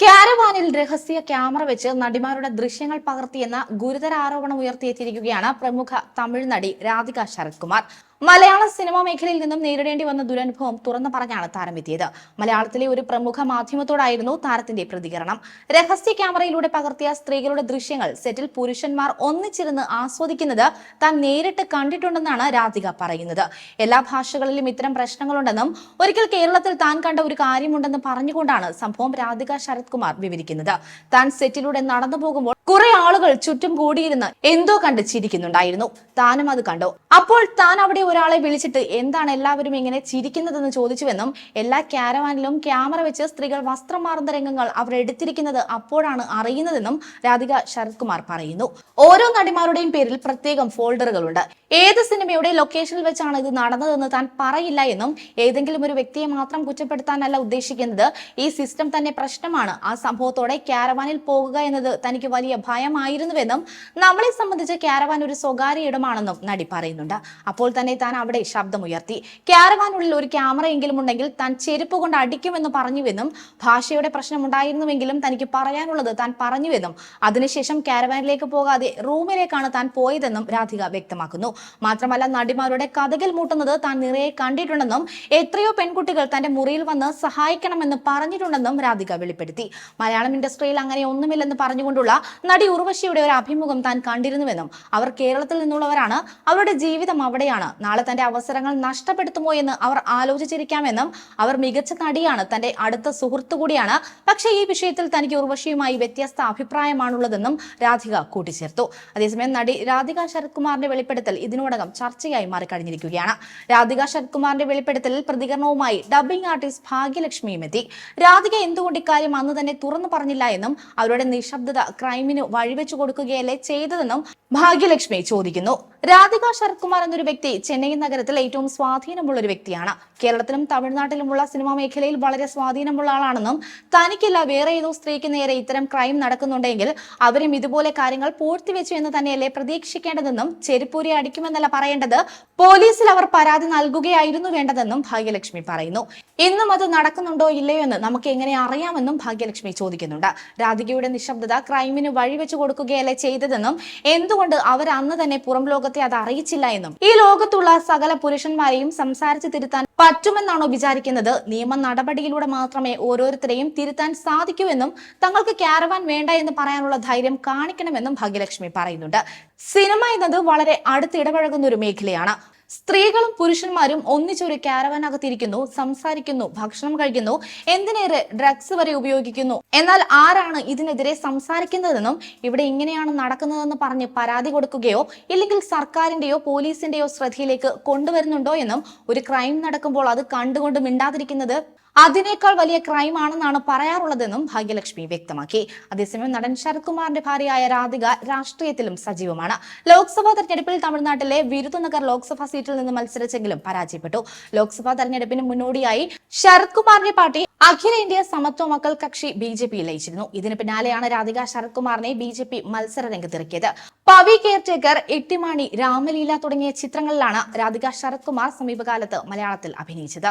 ക്യാരവാനിൽ രഹസ്യ ക്യാമറ വെച്ച് നടിമാരുടെ ദൃശ്യങ്ങൾ പകർത്തിയെന്ന ഗുരുതര ആരോപണം ഉയർത്തിയെത്തിയിരിക്കുകയാണ് പ്രമുഖ തമിഴ് നടി രാധിക ശരത് കുമാർ മലയാള സിനിമാ മേഖലയിൽ നിന്നും നേരിടേണ്ടി വന്ന ദുരനുഭവം തുറന്നു പറഞ്ഞാണ് താരം എത്തിയത്. മലയാളത്തിലെ ഒരു പ്രമുഖ മാധ്യമത്തോടായിരുന്നു താരത്തിന്റെ പ്രതികരണം. രഹസ്യ ക്യാമറയിലൂടെ പകർത്തിയ സ്ത്രീകളുടെ ദൃശ്യങ്ങൾ സെറ്റിൽ പുരുഷന്മാർ ഒന്നിച്ചിരുന്ന് ആസ്വദിക്കുന്നത് താൻ നേരിട്ട് കണ്ടിട്ടുണ്ടെന്നാണ് രാധിക പറയുന്നത്. എല്ലാ ഭാഷകളിലും ഇത്തരം പ്രശ്നങ്ങളുണ്ടെന്നും ഒരിക്കൽ കേരളത്തിൽ താൻ കണ്ട ഒരു കാര്യമുണ്ടെന്ന് പറഞ്ഞുകൊണ്ടാണ് സംഭവം രാധിക ശരത്കുമാർ വിവരിക്കുന്നത്. താൻ സെറ്റിലൂടെ നടന്നു പോകുമ്പോൾ ആളുകൾ ചുറ്റും കൂടിയിരുന്ന് എന്തോ കണ്ട് ചിരിക്കുന്നുണ്ടായിരുന്നു താനും അത് കണ്ടു. അപ്പോൾ താൻ അവിടെ ഒരാളെ വിളിച്ചിട്ട് എന്താണ് എല്ലാവരും ഇങ്ങനെ ചിരിക്കുന്നതെന്ന് ചോദിച്ചുവെന്നും എല്ലാ ക്യാരവാനിലും ക്യാമറ വെച്ച് സ്ത്രീകൾ വസ്ത്രം മാറുന്ന രംഗങ്ങൾ അവർ എടുത്തിരിക്കുന്നത് അപ്പോഴാണ് അറിയുന്നതെന്നും രാധിക ശരത് കുമാർ പറയുന്നു. ഓരോ നടിമാരുടെയും പേരിൽ പ്രത്യേകം ഫോൾഡറുകളുണ്ട്. ഏത് സിനിമയുടെ ലൊക്കേഷനിൽ വെച്ചാണ് ഇത് നടന്നതെന്ന് താൻ പറയില്ല എന്നും ഏതെങ്കിലും ഒരു വ്യക്തിയെ മാത്രം കുറ്റപ്പെടുത്താനല്ല ഉദ്ദേശിക്കുന്നത്. ഈ സിസ്റ്റം തന്നെ പ്രശ്നമാണ്. ആ സംഭവത്തോടെ ക്യാരവാനിൽ പോകുക എന്നത് തനിക്ക് വലിയ ഭയമായിരുന്നുവെന്നും നമ്മളെ സംബന്ധിച്ച് ക്യാരവാൻ ഒരു സ്വകാര്യ ഇടമാണെന്നും നടി പറയുന്നുണ്ട്. അപ്പോൾ തന്നെ താൻ അവിടെ ശബ്ദമുയർത്തി. ക്യാരവാനുള്ളിൽ ഒരു ക്യാമറയെങ്കിലും ഉണ്ടെങ്കിൽ താൻ ചെരുപ്പ് കൊണ്ട് അടിക്കുമെന്ന് പറഞ്ഞുവെന്നും ഭാഷയുടെ പ്രശ്നമുണ്ടായിരുന്നുവെങ്കിലും തനിക്ക് പറയാനുള്ളത് താൻ പറഞ്ഞുവെന്നും അതിനുശേഷം ക്യാരവാനിലേക്ക് പോകാതെ റൂമിലേക്കാണ് താൻ പോയതെന്നും രാധിക വ്യക്തമാക്കുന്നു. മാത്രമല്ല നടിമാരുടെ കഥകൾ മൂട്ടുന്നത് താൻ നിറയെ കണ്ടിട്ടുണ്ടെന്നും എത്രയോ പെൺകുട്ടികൾ തന്റെ മുറിയിൽ വന്ന് സഹായിക്കണമെന്ന് പറഞ്ഞിട്ടുണ്ടെന്നും രാധിക വെളിപ്പെടുത്തി. മലയാളം ഇൻഡസ്ട്രിയിൽ അങ്ങനെ ഒന്നുമില്ലെന്ന് പറഞ്ഞുകൊണ്ടുള്ള നടി ഉർവശിയുടെ ഒരു അഭിമുഖം താൻ കണ്ടിരുന്നുവെന്നും അവർ കേരളത്തിൽ നിന്നുള്ളവരാണ് അവരുടെ ജീവിതം അവിടെയാണ്. നാളെ തന്റെ അവസരങ്ങൾ നഷ്ടപ്പെടുത്തുമോ എന്ന് അവർ ആലോചിച്ചിരിക്കാമെന്നും അവർ മികച്ച നടിയാണ് തന്റെ അടുത്ത സുഹൃത്തു കൂടിയാണ്. പക്ഷേ ഈ വിഷയത്തിൽ തനിക്ക് ഉർവശിയുമായി വ്യത്യസ്ത അഭിപ്രായമാണുള്ളതെന്നും രാധിക കൂട്ടിച്ചേർത്തു. അതേസമയം നടി രാധിക ശരത് കുമാറിന്റെ വെളിപ്പെടുത്തൽ ഇതിനോടകം ചർച്ചയായി മാറിക്കഴിഞ്ഞിരിക്കുകയാണ്. രാധിക ശരത് കുമാറിന്റെ വെളിപ്പെടുത്തലിൽ പ്രതികരണവുമായി ഡബ്ബിംഗ് ആർട്ടിസ്റ്റ് ഭാഗ്യലക്ഷ്മിയും എത്തി. രാധിക എന്തുകൊണ്ട് ഇക്കാര്യം അന്ന് തന്നെ തുറന്നു പറഞ്ഞില്ല എന്നും അവരുടെ നിശബ്ദത ക്രൈമിന് വഴിവെച്ചു കൊടുക്കുകയല്ലേ ചെയ്തതെന്നും ഭാഗ്യലക്ഷ്മി ചോദിക്കുന്നു. രാധിക ശരത് കുമാർ എന്നൊരു വ്യക്തി ചെന്നൈ നഗരത്തിൽ ഏറ്റവും സ്വാധീനമുള്ള ഒരു വ്യക്തിയാണ്. കേരളത്തിലും തമിഴ്നാട്ടിലുമുള്ള സിനിമാ മേഖലയിൽ വളരെ സ്വാധീനമുള്ള ആളാണെന്നും തനിക്കില്ല വേറെ ഏതോ സ്ത്രീക്ക് നേരെ ഇത്തരം ക്രൈം നടക്കുന്നുണ്ടെങ്കിൽ അവരും ഇതുപോലെ കാര്യങ്ങൾ പൂഴ്ത്തിവെച്ചു എന്ന് തന്നെയല്ലേ പ്രതീക്ഷിക്കേണ്ടതെന്നും ചെരുപ്പൂരി അടിക്കുമെന്നല്ല പറയേണ്ടത് പോലീസിൽ അവർ പരാതി നൽകുകയായിരുന്നു വേണ്ടതെന്നും ഭാഗ്യലക്ഷ്മി പറയുന്നു. ഇന്നും അത് നടക്കുന്നുണ്ടോ ഇല്ലയോ എന്ന് നമുക്ക് എങ്ങനെ അറിയാമെന്നും ഭാഗ്യലക്ഷ്മി ചോദിക്കുന്നുണ്ട്. രാധികയുടെ നിശബ്ദത ക്രൈമിന് വഴിവെച്ചു കൊടുക്കുകയല്ലേ ചെയ്തതെന്നും എന്തുകൊണ്ട് അവർ അന്ന് തന്നെ പുറം ലോകത്തെ അത് അറിയിച്ചില്ല എന്നും? ഈ ലോകത്തുള്ള സകല പുരുഷന്മാരെയും സംസാരിച്ച് തിരുത്താൻ പറ്റുമെന്നാണോ വിചാരിക്കുന്നത്? നിയമ നടപടിയിലൂടെ മാത്രമേ ഓരോരുത്തരെയും തിരുത്താൻ സാധിക്കൂവെന്നും തങ്ങൾക്ക് ക്യാരവാൻ വേണ്ട എന്ന് പറയാനുള്ള ധൈര്യം കാണിക്കണമെന്നും ഭാഗ്യലക്ഷ്മി പറയുന്നുണ്ട്. സിനിമ എന്നത് വളരെ അടുത്തിടപഴകുന്ന ഒരു മേഖലയാണ്. സ്ത്രീകളും പുരുഷന്മാരും ഒന്നിച്ചൊരു ക്യാരവാനകത്തിരിക്കുന്നു സംസാരിക്കുന്നു ഭക്ഷണം കഴിക്കുന്നു എന്തിനേറെ ഡ്രഗ്സ് വരെ ഉപയോഗിക്കുന്നു. എന്നാൽ ആരാണ് ഇതിനെതിരെ സംസാരിക്കുന്നതെന്നും ഇവിടെ ഇങ്ങനെയാണ് നടക്കുന്നതെന്ന് പറഞ്ഞ് പരാതി കൊടുക്കുകയോ ഇല്ലെങ്കിൽ സർക്കാരിന്റെയോ പോലീസിന്റെയോ ശ്രദ്ധയിലേക്ക് കൊണ്ടുവരുന്നുണ്ടോ എന്നും ഒരു ക്രൈം നടക്കുമ്പോൾ അത് കണ്ടുകൊണ്ട് മിണ്ടാതിരിക്കുന്നത് അതിനേക്കാൾ വലിയ ക്രൈം ആണെന്നാണ് പറയാറുള്ളതെന്നും ഭാഗ്യലക്ഷ്മി വ്യക്തമാക്കി. അതേസമയം നടൻ ശരത് കുമാറിന്റെ ഭാര്യയായ രാധിക രാഷ്ട്രീയത്തിലും സജീവമാണ്. ലോക്സഭാ തെരഞ്ഞെടുപ്പിൽ തമിഴ്നാട്ടിലെ വിരുദനഗർ ലോക്സഭാ സീറ്റിൽ നിന്ന് മത്സരിച്ചെങ്കിലും പരാജയപ്പെട്ടു. ലോക്സഭാ തെരഞ്ഞെടുപ്പിന് മുന്നോടിയായി ശരത് കുമാറിന്റെ പാർട്ടി അഖിലേന്ത്യാ സമത്വ മക്കൾ കക്ഷി ബി ജെ പി ലയിച്ചിരുന്നു. ഇതിന് പിന്നാലെയാണ് രാധിക ശരത് കുമാറിനെ ബി ജെ പി മത്സര രംഗത്തിറക്കിയത് പവി കെയർടേക്കർ എട്ടിമാണി രാമലീല തുടങ്ങിയ ചിത്രങ്ങളിലാണ് രാധിക ശരത് കുമാർ സമീപകാലത്ത് മലയാളത്തിൽ അഭിനയിച്ചത്.